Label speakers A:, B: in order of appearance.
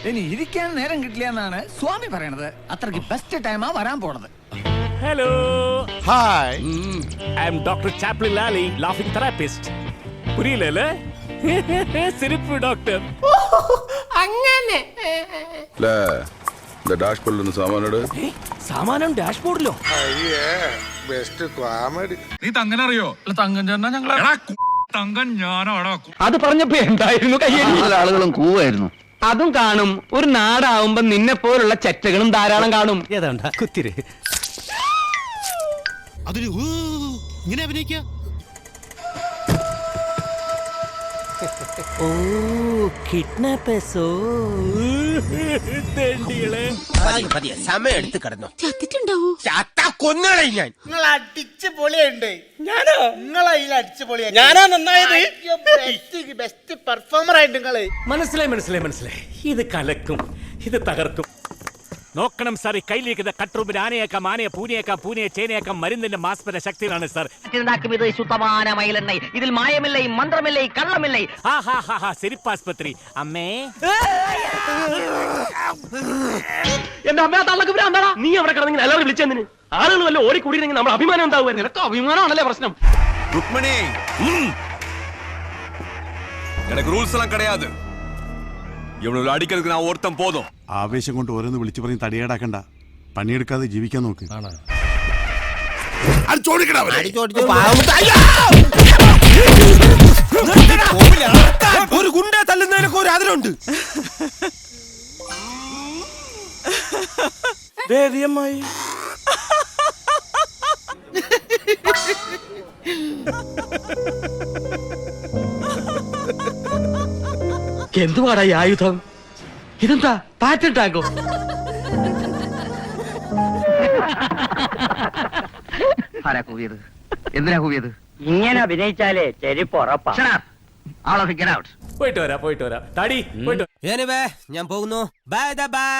A: ഇനി ഇരിക്കാൻ നേരം കിട്ടില്ല എന്നാണ് സ്വാമി പറയണത് അത്രയ്ക്ക് ബെസ്റ്റ് ടൈമാ വരാൻ പോണത്
B: hello
C: hi I'm doctor Chaplin Lali laughing therapist പുരിയില്ലല്ലേ சிரிப்பு டாக்டர்
D: இல்ல இந்த டேஷ்போர்ட்ல இருந்து சாமான எடு
C: സാമാനം ഡാഷ്ബോർഡിലോ
B: അയ്യേ ബെസ്റ്റ് കോമഡി
E: നീ തങ്ങനെ അറിയോ അല്ല തങ്കൻ ചേട്ടനാ ഞങ്ങളെ എടാ, കു- തങ്കൻ ഞാനാടാ കു-
F: അത് പറഞ്ഞപ്പോ എന്തായിരുന്നു കയ്യിൽ
G: ആളുകളും കൂവായിരുന്നു
F: അതും കാണും. ഒരു നാടാവുമ്പോ നിന്നെ പോലുള്ള ചെറ്റകളും ധാരാളം കാണും.
C: ഏതാണ്ടാ? കുത്തിരി.
H: അതിന് ഇങ്ങനെ
C: ഓ കിഡ്നാപ്പേഴ്സോ?
I: സമയം എടുത്ത് കിടന്നു.
J: ചത്തിട്ടുണ്ടാവോ?
I: ചത്ത കൊന്നുകളെ ഞാൻ.
K: നിങ്ങൾ അടിച്ച് പൊളിയുണ്ട്. ഞാനോ? നിങ്ങളതിൽ അടിച്ച് പൊളിയാ ഞാനാ നന്നായത്? ബെസ്റ്റ് ബെസ്റ്റ് പെർഫോമർ ആയിട്ട് നിങ്ങൾ.
C: മനസ്സിലായി മനസ്സിലായി മനസ്സിലായി. ഇത് കലക്കും ഇത് തകർക്കും. നോക്കണം സാർ ഈ കയ്യിലിരിക്കുന്ന കട്ട്റൂമിൽ ആനയേക്കാം ആനയെ പൂനയേക്കാം പൂനയെ ചേനയേക്കാം മരുന്നിന്റെ മാസ്പര ശക്തിയിലാണ് സാർ.
G: ഇത് ശുദ്ധமான മയിലെണ്ണ ഇതിൽ മായമില്ലേ മന്ത്രമില്ലേ കള്ളമില്ലേ.
C: ആ ഹാ ഹാ ഹാ സിരിപ്പാസ്പത്രി അമ്മേ.
F: എന്റെ അമ്മ തള്ളക്ക് നീ അവിടെ കിടന്നിങ്ങനെ എല്ലാവരും വിളിച്ചെന്തിന് ആളുകൾ വല്ല ഓടി കൂടിയിരുന്നെങ്കിൽ നമ്മുടെ അഭിമാനം ഉണ്ടാവുമായിരുന്നു അഭിമാനമാണല്ലേ പ്രശ്നം.
E: ருக்மணி எனக்கு ரூல்ஸ் எல்லாம் ഇവളോട് അടിക്കലുക്ക് ഞാൻ ഓർത്തം പോതും
H: ആവേശം കൊണ്ട് ഓരോന്ന് വിളിച്ചു പറഞ്ഞ് തടിയേടാക്കണ്ട. പണിയെടുക്കാതെ ജീവിക്കാൻ നോക്ക്.
I: ഒരു ഗുണ്ട തല്ലുന്നതിനൊക്കെ ഒരു അതിലുണ്ട് ha ha ha!
F: എന്തുവാടാ ഈ ആയുധം? ഇതെന്താ? പാറ്റൻ ടാങ്കോ
G: ആരാ കൂവിയത്? എന്തിനാ കൂവിയത്?
F: ഇങ്ങനെ അഭിനയിച്ചാലേ ചെരിപ്പ് ഉറപ്പാ.
C: പോയിട്ട് വരാം പോയിട്ട് വരാം. തടി പോയിട്ട്
I: ഞാൻ പോകുന്നു. Bye bye